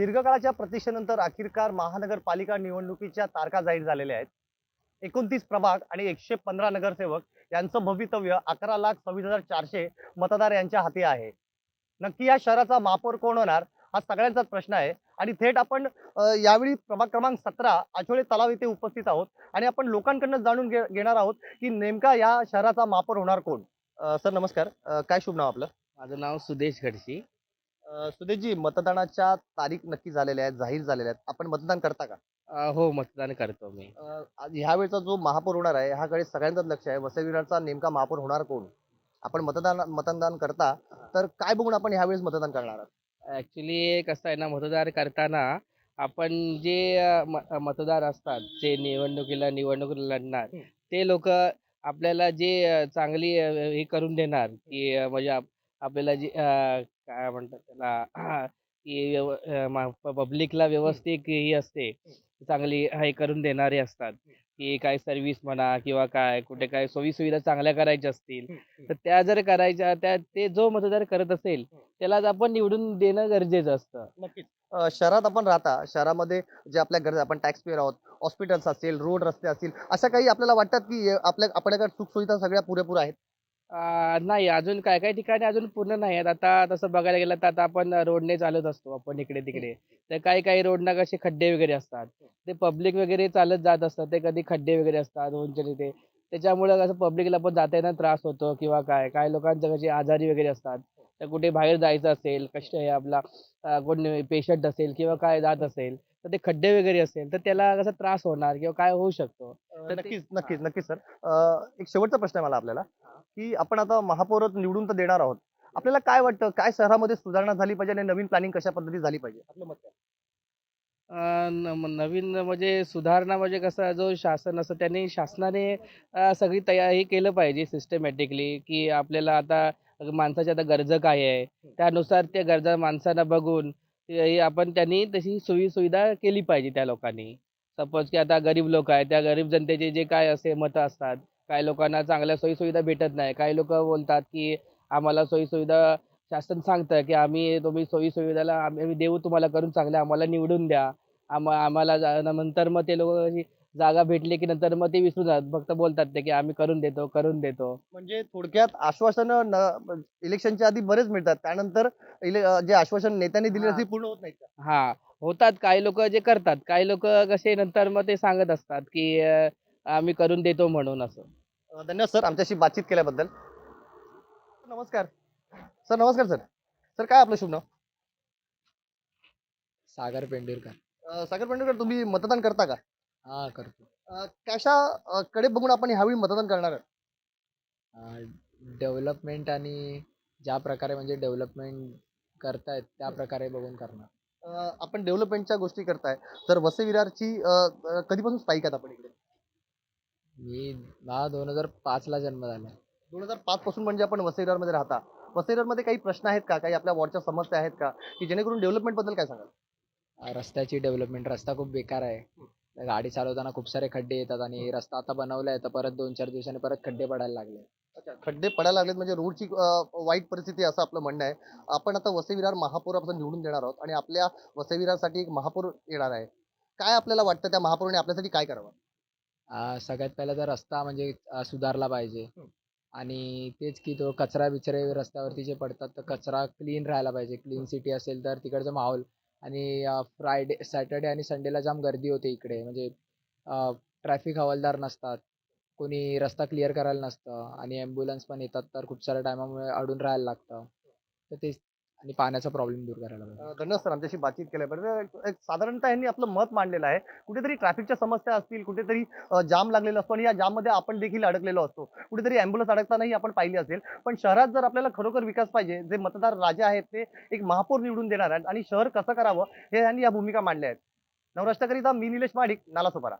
दीर्घकाळाच्या प्रतीक्षेनंतर अखेरकार महानगरपालिका निवडणुकीच्या तारखा जाहीर झालेल्या आहेत. एकोणतीस प्रभाग आणि एकशे पंधरा नगरसेवक यांचं भवितव्य अकरा लाख सव्वीस हजार चारशे मतदार यांच्या हाती आहे. नक्की या शहराचा महापौर कोण होणार हा सगळ्यांचाच प्रश्न आहे. आणि थेट आपण यावेळी प्रभाग क्रमांक सतरा आठवडे तलाव येथे उपस्थित आहोत. आणि आपण लोकांकडनं जाणून घे घेणार आहोत की नेमका या शहराचा महापौर होणार कोण? सर नमस्कार. काय शुभ नाव आपलं? माझं नाव सुदेश घडशी. सुदेशजी मतदानाच्या तारीख नक्की झालेल्या आहेत जाहीर झालेल्या आहेत. आपण मतदान करता का? अ, हो मतदान करतो मी. अ, आज ह्यावेळचा जो महापौर होणार आहे ह्याकडे सगळ्यांचंच लक्ष आहे. वसई विरारचा नेमका महापौर होणार कोण? आपण मतदान मतदान करता तर काय बघून आपण ह्यावेळेस मतदान करणार आहात? ॲक्च्युली कसं आहे ना मतदार करताना आपण जे अ, म- मतदार असतात जे निवडणुकीला निवडणूक लढणार. ते लोक आपल्याला जे अ, चांगली अ, हे करून देणार की अ, म्हणजे आप- आपल्याला जी अ, काय म्हणतात त्याला की पब्लिकला व्यवस्थित ही असते. चांगली हे करून देणारे असतात. की काय सर्व्हिस म्हणा किंवा काय कुठे काय सोयी सुविधा चांगल्या करायच्या असतील तर त्या जर करायच्या त्या ते जो मतदार करत असेल त्यालाच आपण निवडून देणं गरजेचं असतं. नक्कीच. शहरात आपण राहता शहरामध्ये जे आपल्या गरजा आपण टॅक्स पेअर आहोत हॉस्पिटल्स असतील रोड रस्ते असतील अशा काही आपल्याला वाटतात की आपल्या आपल्याकडे सुखसुविधा सगळ्या पुरेपूर आहेत? अं, नाही अजून काय काय ठिकाणी अजून पूर्ण नाही आहेत. आता तसं बघायला गेलं तर आता आपण रोडने चालत असतो आपण इकडे तिकडे तर काही काही रोडना कसे खड्डे वगैरे असतात. ते पब्लिक वगैरे चालत जात असतात. ते कधी खड्डे वगैरे असतात उंच तिथे. त्याच्यामुळे कसं पब्लिकला पण जाता येणं त्रास होतो किंवा काय. काय लोकांचं कसे आजारी वगैरे असतात. तर कुठे बाहेर जायचं असेल कष्ट आहे आपला अं, कोण पेशंट असेल किंवा काय जात असेल तर ते खड्डे वगैरे असेल तर त्याला कसा त्रास होणार किंवा काय होऊ शकतो? अ, तर ते- नक्कीच नक्कीच नक्कीच सर. एक शेवटचा प्रश्न आहे मला आपल्याला. की आपण आता महापौर निवडून तर देणार आहोत. आपल्याला काय वाटतं? काय शहरामध्ये सुधारणा झाली पाहिजे आणि नवीन प्लॅनिंग कशा पद्धतीत झाली पाहिजे? आपलं मत काय? नवीन म्हणजे सुधारणा म्हणजे कसं जो शासन असतं त्यांनी शासनाने सगळी तयारी केलं पाहिजे सिस्टमॅटिकली की आपल्याला आता माणसाच्या आता गरजा काय आहे? त्यानुसार त्या गरजा माणसांना बघून आपण त्यांनी तशी सोयी सुविधा केली पाहिजे त्या लोकांनी. सपोज की आता गरीब लोक आहेत त्या गरीब जनतेचे जे काय असे मतं असतात काही लोकांना चांगल्या सोयी सुविधा भेटत नाही. काही लोक बोलतात की आम्हाला सोयी सुविधा शासन सांगतं की आम्ही तुम्ही सोयी सुविधाला आम्ही देऊ तुम्हाला करून चांगल्या आम्हाला निवडून द्या. आम्हा आम्हाला जा- नंतर मग ते लोक जागा भेटली की नंतर मग ते विसरून जातात. फक्त बोलतात ते की आम्ही करून देतो करून देतो. म्हणजे थोडक्यात आश्वासन इलेक्शनच्या आधी बरेच मिळतात. त्यानंतर जे आश्वासन नेत्यांनी दिले. ते पूर्ण होत नाही हा. होतात. काही लोक जे करतात. काही लोक कसे नंतर मग ते सांगत असतात की आम्ही करून देतो म्हणून असं. अ, धन्यवाद सर आमच्याशी बातचीत केल्याबद्दल. नमस्कार. सर नमस्कार सर. सर काय आपलं शुभ नाव? सागर पेंढुरकर अ, सागर पेंडुरकर तुम्ही मतदान करता का? हा करतो. अ, कशा अ, कडे बघून आपण ह्यावेळी मतदान करणार आहात? डेव्हलपमेंट आणि ज्या प्रकारे म्हणजे डेव्हलपमेंट करतायत त्या प्रकारे बघून करणार. अ, आपण डेव्हलपमेंटच्या गोष्टी करताय. तर वसई विरारची अ, अ, कधीपासून स्थायिक आहात आपण इकडे? मी मला दोन हजार पाचला जन्म झाला. दोन हजार पाच पासून म्हणजे आपण वसई विरारमध्ये राहता. वसई विरारमध्ये काही प्रश्न आहेत का? काही आपल्या वॉर्डच्या समस्या आहेत का? की जेणेकरून डेव्हलपमेंटबद्दल काय सांगाल? अं, रस्त्याची डेव्हलपमेंट रस्ता खूप बेकार आहे. गाडी चालवताना खूप सारे खड्डे येतात आणि रस्ता आता बनवलाय तर परत दोन चार दिवसांनी परत खड्डे पडायला लागले अच्छा खड्डे पडायला लागलेत म्हणजे रोडची अ, वाईट परिस्थिती आहे असं आपलं म्हणणं आहे. आपण आता वसई विरार महापौरापासून निवडून देणार आहोत आणि आपल्या वसई विरारसाठी एक महापौर येणार आहे. काय आपल्याला वाटतं त्या महापौराने आपल्यासाठी काय करावं? अं, सगळ्यात पहिला तर रस्ता म्हणजे अं, सुधारला पाहिजे. हं. आणि तेच की तो कचरा बिचरे रस्त्यावरती जे पडतात तर कचरा क्लीन राहायला पाहिजे. क्लीन सिटी असेल तर तिकडचा माहोल. आणि फ्रायडे सॅटर्डे आणि संडेला जाम गर्दी होते इकडे. म्हणजे ट्रॅफिक हवालदार नसतात. कोणी रस्ता क्लिअर करायला नसतं. आणि ॲम्ब्युलन्स पण येतात तर खूप साऱ्या टायमामुळे अडून राहायला लागतं. तर तेच आणि पाण्याचा प्रॉब्लेम दूर करायला पाहिजे. धन्यवाद सर आमच्याशी बातचीत केल्याबद्दल. एक- एक साधारणतः यांनी आपलं मत मांडलेलं आहे. कुठेतरी ट्रॅफिकच्या समस्या असतील कुठेतरी अ, जाम लागलेला असतो आणि या जाममध्ये आपण देखील अडकलेलो असतो. कुठेतरी अँब्युलन्स अडकतानाही आपण पाहिली असेल. पण शहरात जर आपल्याला खरोखर विकास पाहिजे जे मतदार राजा आहेत ते एक महापौर निवडून देणार आहेत. आणि शहर कसं करावं हे यांनी या भूमिका मांडल्या आहेत. नवराष्ट्राकरिता मी निलेश माडिक नाला सोपारा